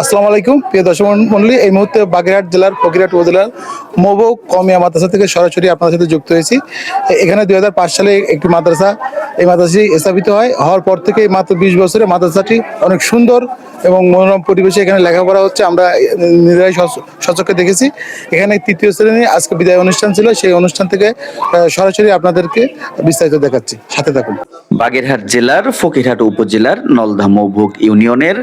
আসসালামু আলাইকুম, প্রিয় দর্শক মন্ডলী, এই মুহূর্তে বাগেরহাট জেলার, ফকিরহাট উপজেলার মোবো কমিয়া মাদ্রাসা থেকে সরাসরি আপনাদের সাথে যুক্ত হয়েছি। এখানে দু হাজার পাঁচ সালে একটি মাদ্রাসা, এই মাদ্রাসাটি স্থাপিত হয়। হওয়ার পর থেকে মাত্র বিশ বছরে মাদ্রাসাটি অনেক সুন্দর এবং মনোরম পরিবেশে এখানে লেখাপড়া হচ্ছে। আমরা নিজেরাই সচক্ষে দেখেছি। এখানে তৃতীয় শ্রেণি আজকে বিদায় অনুষ্ঠান ছিল। সেই অনুষ্ঠান থেকে সরাসরি আপনাদেরকে বিস্তারিত দেখাচ্ছি। সাথে থাকুন। বাগেরহাট জেলার, ফকিরহাট উপজেলার নলধা মৌভোগ ইউনিয়নের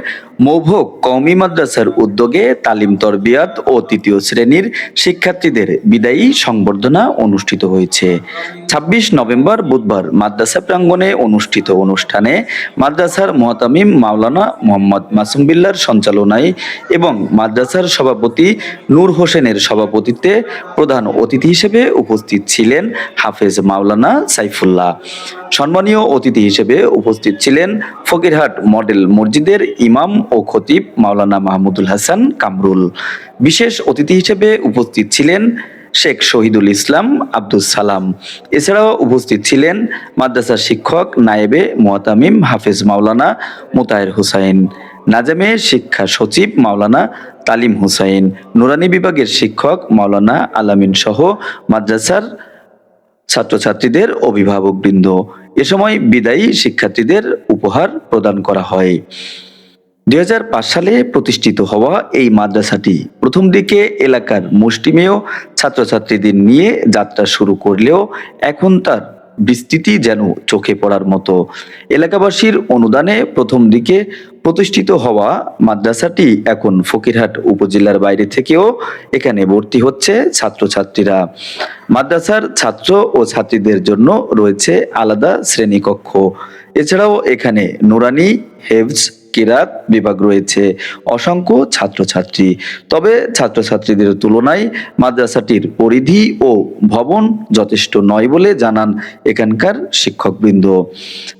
মৌভোগ কওমি মাদ্রাসার উদ্যোগে তালিম তরবিয়াত ও তৃতীয় শ্রেণির শিক্ষার্থীদের বিদায়ী সংবর্ধনা অনুষ্ঠিত হয়েছে। ছাব্বিশ নভেম্বর বুধবার মাদ্রাসা প্রাঙ্গণে অনুষ্ঠিত অনুষ্ঠানে মাদ্রাসার মহতামিম মাওলানা মোহাম্মদ মাসুম বিল্লার সঞ্চালনায় এবং মাদ্রাসার সভাপতি নূর হোসেনের সভাপতিত্বে প্রধান অতিথি হিসেবে উপস্থিত ছিলেন হাফেজ মাওলানা সাইফুল্লাহ। সম্মানীয় অতিথি হিসেবে উপস্থিত ছিলেন ফকিরহাট মডেল মসজিদের ইমাম ও খতিব মাওলানা মাহমুদুল হাসান কামরুল। বিশেষ অতিথি হিসেবে উপস্থিত ছিলেন শেখ শহীদুল ইসলাম আব্দুল সালাম। এছাড়াও উপস্থিত ছিলেন মাদ্রাসার শিক্ষক নায়েবে মোয়াতামিম হাফেজ মাওলানা মোতায়ের হুসাইন, নাজামে শিক্ষা সচিব মাওলানা তালিম হুসাইন, নুরানি বিভাগের শিক্ষক মাওলানা আলামিন সহ মাদ্রাসার ছাত্রছাত্রীদের অভিভাবকবৃন্দ। এ সময় বিদায়ী শিক্ষার্থীদের উপহার প্রদান করা হয়। দুই হাজার পাঁচ সালে প্রতিষ্ঠিত হওয়া এই মাদ্রাসাটি প্রথম দিকে এলাকার মুষ্টিমেয় ছাত্রছাত্রীদের নিয়ে যাত্রা শুরু করলেও এখন তার বিস্তৃতি যেন চোখে পড়ার মতো। এলাকাবাসীর অনুদানে প্রথম দিকে প্রতিষ্ঠিত হওয়া মাদ্রাসাটি এখন ফকিরহাট উপজেলার বাইরে থেকেও এখানে ভর্তি হচ্ছে ছাত্রছাত্রীরা। মাদ্রাসার ছাত্র ও ছাত্রীদের জন্য রয়েছে আলাদা শ্রেণীকক্ষ। এছাড়াও এখানে নুরানি হেভস কিরাত বিভাগ রয়েছে। অসংখ্য ছাত্রছাত্রী। তবে ছাত্রছাত্রীদের তুলনায় মাদ্রাসাটির পরিধি ও ভবন যথেষ্ট নয় বলে জানান এখানকার শিক্ষকবৃন্দ।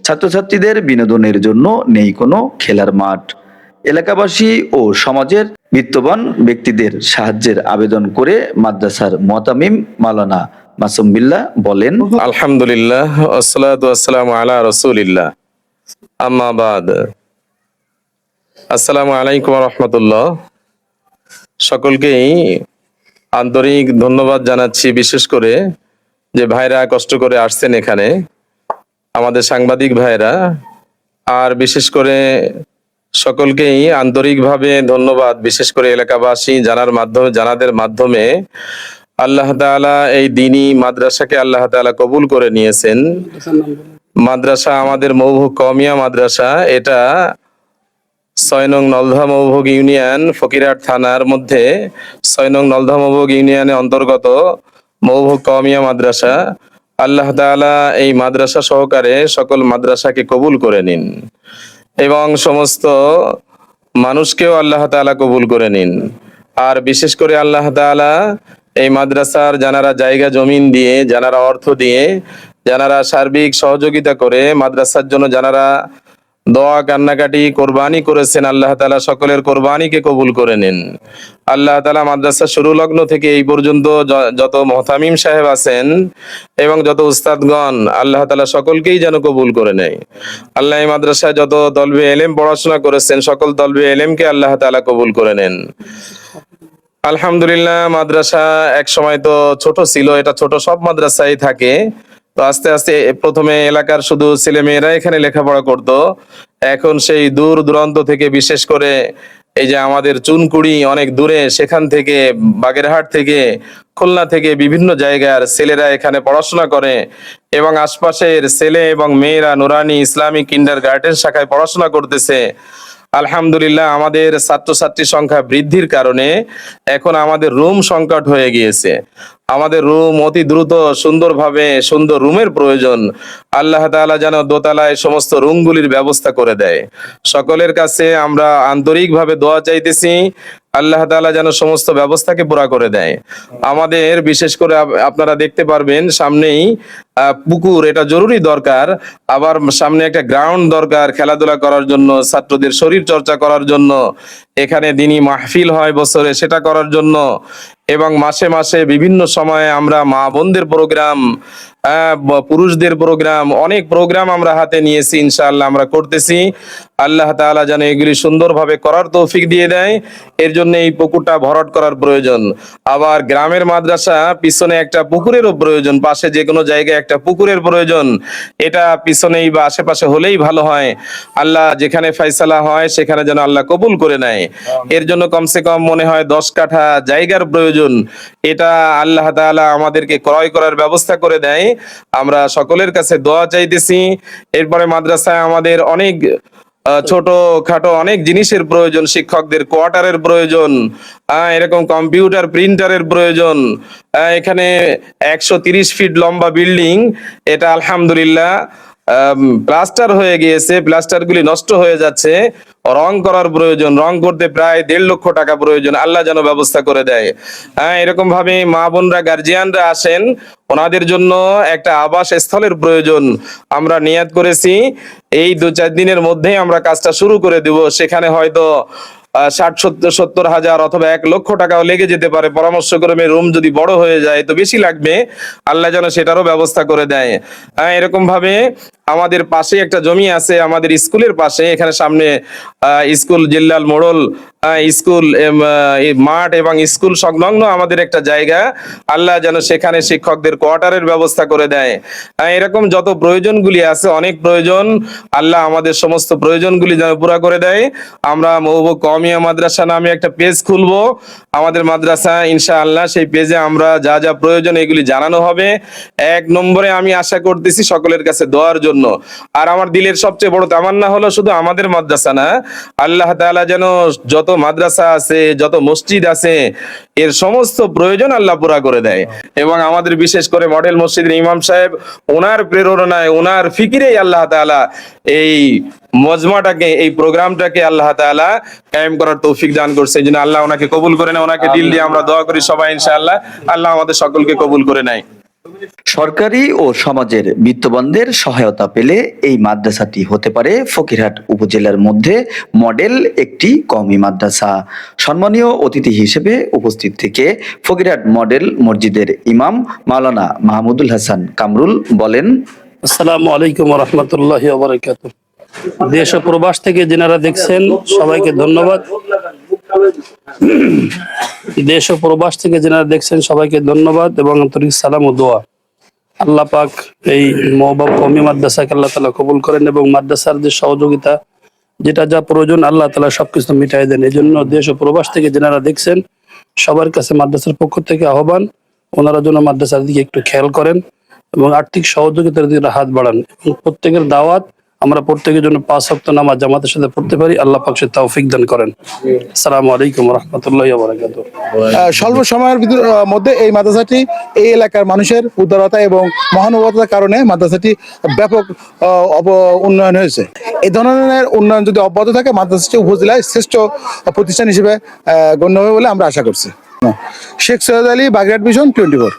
ছাত্রছাত্রীদের বিনোদনের জন্য নেই কোনো খেলার মাঠ। এলাকাবাসী ও সমাজের বিত্তবান ব্যক্তিদের সাহায্যের আবেদন করে মাদ্রাসার মতামিম মালানা মাসুম বিল্লাহ বলেন, আলহামদুলিল্লাহ আসসালামু আলা রাসূলিল্লাহ। আম্মা বাদ। আসসালামু আলাইকুম রহমতুল্লাহ। সকলকেই আন্তরিক ধন্যবাদ জানাচ্ছি, বিশেষ করে যে ভাইরা কষ্ট করে আসছেন এখানে, আমাদের সাংবাদিক ভাইরা আর বিশেষ করে সকলকেই আন্তরিকভাবে ধন্যবাদ, বিশেষ করে এলাকাবাসী, জানার মাধ্যমে, জানাদের মাধ্যমে আল্লাহ তাআলা এই দিনই মাদ্রাসাকে আল্লাহ তাআলা কবুল করে নিয়েছেন। মাদ্রাসা আমাদের মৌভোগ কমিয়া মাদ্রাসা, এটা ছয় নং নলধা মৌভোগ ইউনিয়ন ফকিরহাট থানার মধ্যে ছয় নং নলধা মৌভোগ ইউনিয়নের অন্তর্গত মৌভোগ কমিয়া মাদ্রাসা। আল্লাহ তাআলা এই মাদ্রাসা সহকারে সকল মাদ্রাসাকে কবুল করে নিন এবং সমস্ত মানুষকেও আল্লাহ তাআলা কবুল করে নিন। আর বিশেষ করে আল্লাহ তাআলা এই মাদ্রাসার যারা জায়গা জমিন দিয়ে যারা অর্থ দিয়ে যারা সার্বিক সহযোগিতা করে মাদ্রাসার জন্য যারা দোয়া, কান্নাকাটি, কোরবানি করেছেন আল্লাহ তালা সকলের কোরবানিকে কবুল করে নিন। আল্লাহ তালা মাদ্রাসা শুরু লগ্ন থেকে এই পর্যন্ত যত মহতামিম সাহেব আছেন এবং যত উস্তাদগণ, আল্লাহ তালা সকলকেই যেন কবুল করে নেয়। আল্লাহ মাদ্রাসায় যত দলবে এলেম পড়াশোনা করেছেন, সকল দলবে এলেমকে আল্লাহ তালা কবুল করে নেন। আলহামদুলিল্লাহ, মাদ্রাসা এক সময় তো ছোট ছিল, এটা ছোট সব মাদ্রাসায় থাকে। তো আস্তে আস্তে প্রথমে এলাকার শুধু ছেলে মেয়েরা এখানে লেখাপড়া করত। এখন সেই দূর দূরান্ত থেকে বিশেষ করে এই যে আমাদের চুনকুড়ি অনেক দূরে, সেখান থেকে বাগেরহাট থেকে, খুলনা থেকে বিভিন্ন জায়গার ছেলেরা এখানে পড়াশোনা করে এবং আশপাশের ছেলে এবং মেয়েরা নুরানি ইসলামিক কিন্ডার গার্ডেন শাখায় পড়াশোনা করতেছে। আলহামদুলিল্লাহ, আমাদের ছাত্রছাত্রী সংখ্যা বৃদ্ধির কারণে এখন আমাদের রুম সংকট হয়ে গিয়েছে। আমাদের রুম অতি দ্রুত, সুন্দরভাবে, সুন্দর রুমের প্রয়োজন। আল্লাহ তাআলা যেন দোতলায় সমস্ত রুমগুলির ব্যবস্থা করে দেয়। সকলের কাছে আমরা আন্তরিকভাবে দোয়া চাইতেছি, আল্লাহ তাআলা যেন সমস্ত ব্যবস্থাকে পুরা করে দেয়। আমাদের, বিশেষ করে আপ- আপনারা দেখতে পারবেন সামনেই পুকুর, এটা জরুরি দরকার। আবার সামনে একটা গ্রাউন্ড দরকার, খেলাধুলা করার জন্য, ছাত্রদের শরীর চর্চা করার জন্য। এখানে দিনই মাহফিল হয় বছরে, সেটা করার জন্য। এবং মাসে মাসে বিভিন্ন সময়ে আমরা মা বোনদের প্রোগ্রাম পুরুষদের প্রোগ্রাম অনেক প্রোগ্রাম আমরা হাতে নিয়েছি, ইনশাআল্লাহ আমরা করতেছি। আল্লাহ তাআলা যেন এগুলি সুন্দরভাবে করার তৌফিক দিয়ে দেয়। এর জন্য এই পুকুরটা ভরাট করার প্রয়োজন। আবার গ্রামের মাদ্রাসা, পিছনে একটা পুকুরেরও প্রয়োজন, পাশে যে কোনো জায়গায় একটা পুকুরের প্রয়োজন। এটা পিছনেই বা আশেপাশে হলেই ভালো হয়। আল্লাহ যেখানে ফাইসালা হয় সেখানে যেন আল্লাহ কবুল করে নেয়। এর জন্য কমসে কম মনে হয় দশ কাঠা জায়গার প্রয়োজন। এটা আল্লাহ তালা আমাদেরকে ক্রয় করার ব্যবস্থা করে দেয়। আমরা সকলের কাছে দোয়া চাইতেছি। এরপরে মাদ্রাসায় আমাদের অনেক ছোট খাটো অনেক জিনিসের প্রয়োজন, শিক্ষকদের কোয়ার্টারের প্রয়োজন এরকম কম্পিউটার প্রিন্টারের প্রয়োজন এখানে একশো তিরিশ ফিট লম্বা বিল্ডিং, এটা আলহামদুলিল্লাহ প্লাস্টার হয়ে গিয়েছে প্লাস্টার গুলি নষ্ট হয়ে যাচ্ছে। রং করার প্রয়োজন, রং করতে প্রায় দেড় লক্ষ টাকা প্রয়োজন। আল্লাহ যেন ব্যবস্থা করে দেয়। হ্যাঁ এরকম ভাবে মা বোনরা গার্জিয়ানরা আসেন। ওনাদের জন্য একটা আবাস স্থলের প্রয়োজন আমরা নিয়াত করেছি। এই দু চার দিনের মধ্যেই আমরা কাজটা শুরু করে দেব। সেখানে হয়তো ষাট, সত্তর সত্তর হাজার অথবা এক লক্ষ টাকাও লেগে যেতে পারে। পরামর্শ পরামর্শক্রমে রুম যদি বড় হয়ে যায়, তো বেশি লাগবে। আল্লাহ যেন সেটারও ব্যবস্থা করে দেয়। হ্যাঁ এরকম ভাবে আমাদের পাশে একটা জমি আছে, আমাদের স্কুলের পাশে। এখানে সামনে স্কুল, জিল্লাল মোড়ল স্কুল মাঠ এবং স্কুল সংলগ্ন আমাদের একটা জায়গা। আল্লাহ যেন সেখানে শিক্ষকদের কোয়ার্টারের ব্যবস্থা করে দেয়। এরকম যত প্রয়োজনগুলি আছে, অনেক প্রয়োজন, আল্লাহ আমাদের সমস্ত প্রয়োজনগুলি যেন পুরা করে দেয়। আমরা মহবুব কমিয়া মাদ্রাসা নামে একটা পেজ খুলবো। আমাদের মাদ্রাসা, ইনশাআল্লাহ সেই পেজে আমরা যা যা প্রয়োজন এগুলি জানানো হবে। এক নম্বরে আমি আশা করতেছি সকলের কাছে দোয়ার জন্য। আর আমার দিলের সবচেয়ে বড় তামান্না হলো শুধু আমাদের মাদ্রাসা না আল্লাহ তাআলা যেন যত মাদ্রাসা আছে যত মসজিদ আছে এর সমস্ত প্রয়োজন আল্লাহ পুরা করে দেয়। এবং আমাদের বিশেষ করে মডেল মসজিদের ইমাম সাহেব ওনার প্রেরণায় ওনার ফিকিরেই আল্লাহ তাআলা এই মজমাটাকে এই প্রোগ্রামটাকে আল্লাহ তাআলা কায়েম করার তৌফিক দান করছে। এই জন্য আল্লাহ ওনাকে কবুল করে নেয় ওনাকে দিল দিয়ে আমরা দোয়া করি সবাই ইনশাআল্লাহ। আল্লাহ আমাদের সকলকে কবুল করে নেয়। সরকারি ও সমাজের বিত্তবানদের সহায়তা পেলে এই মাদ্রাসাটি হতে পারে ফকিরহাট উপজেলার মধ্যে মডেল একটি কওমি মাদ্রাসা। সম্মানীয় অতিথি হিসেবে উপস্থিত থেকে ফকিরহাট মডেল মসজিদের ইমাম মাওলানা মাহমুদুল হাসান কামরুল বলেন, আসসালামু আলাইকুম রহমতুল্লাহ দেশ ও প্রবাস থেকে যেনারা দেখছেন, সবাইকে ধন্যবাদ। দেশ ও প্রবাস থেকে যেনারা দেখছেন, সবাইকে ধন্যবাদ এবং আন্তরিক সালাম ও দোয়া। আল্লাহ পাক এই মহবাব কমি মাদ্রাসাকে আল্লাহ তালা কবুল করেন এবং মাদ্রাসার যে সহযোগিতা, যেটা যা প্রয়োজন, আল্লাহ তালা সবকিছু মিটাই দেন। এই জন্য দেশ ও প্রবাস থেকে যেনারা দেখছেন, সবার কাছে মাদ্রাসার পক্ষ থেকে আহ্বান, ওনারা যেন মাদ্রাসার দিকে একটু খেয়াল করেন এবং আর্থিক সহযোগিতার দিকে হাত বাড়ান। এবং প্রত্যেকের দাওয়াত আমরা প্রত্যেকের জন্য পাঁচ সপ্ত নামাজ জামাতের সাথে পড়তে পারি। আল্লাহ পাক সে তৌফিক দান করেন। আসসালামু আলাইকুম রহমতুল্লাহ স্বল্প সময়ের মধ্যে এই মাদ্রাসাটি এই এলাকার মানুষের উদারতা এবং মহানুভবতার কারণে মাদ্রাসাটি ব্যাপক উন্নয়ন হয়েছে। এই ধরনের উন্নয়ন যদি অব্যাহত থাকে, মাদ্রাসাটি উপজেলায় শ্রেষ্ঠ প্রতিষ্ঠান হিসেবে গণ্য হবে বলে আমরা আশা করছি। Sheikh Syed Ali Bagerhat mission twenty four.